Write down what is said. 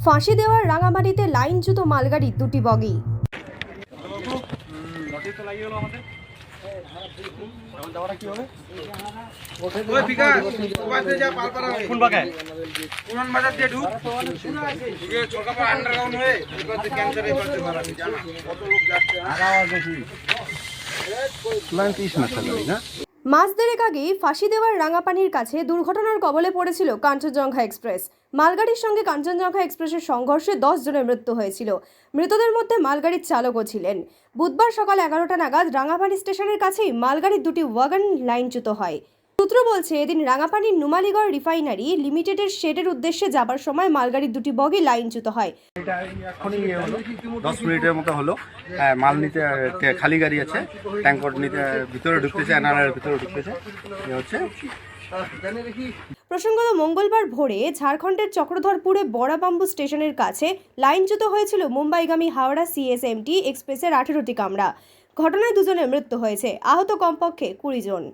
ফাঁসি দেওয়ার রাঙামাটিতে লাইনচ্যুত মালগাড়ির দুটি বগি। ওই বিকাশ পাশে মাস দেড়েক আগেই ফাঁসি দেওয়ার রাঙাপানির কাছে দুর্ঘটনার কবলে পড়েছিল কাঞ্চনজঙ্ঘা এক্সপ্রেস। মালগাড়ির সঙ্গে কাঞ্চনজঙ্ঘা এক্সপ্রেসের সংঘর্ষে দশ জনের মৃত্যু হয়েছিল। মৃতদের মধ্যে মালগাড়ির চালকও ছিলেন। বুধবার সকাল এগারোটা নাগাদ রাঙাপানি স্টেশনের কাছেই মালগাড়ির দুটি ওয়াগন লাইনচ্যুত হয়। সূত্র বলছে এদিন রাঙাপানির নুমালিগড় রিফাইনারি লিমিটেডের শেডের উদ্দেশ্যে যাবার সময় মালগাড়ির দুটি বগি লাইনচ্যুত হয়। এটা এখনই হলো। দশ মিনিটের মতো হলো। হ্যাঁ, মাল নিতে খালি গাড়ি আছে ট্যাঙ্কর নিতে ভিতরে ঢুকতেছে এনআরআর ভিতরে ঢুকতেছে। এ হচ্ছে। প্রসঙ্গত মঙ্গলবার ভোরে ঝাড়খণ্ডের চক্রধরপুরে বড়াবাম্বু স্টেশনের কাছে লাইনচ্যুত হয়েছিল মুম্বাইগামী হাওড়া সিএসএমটি এক্সপ্রেসের আঠেরোটি কামরা। ঘটনায় দুজনের মৃত্যু হয়েছে। আহত কমপক্ষে কুড়ি জন।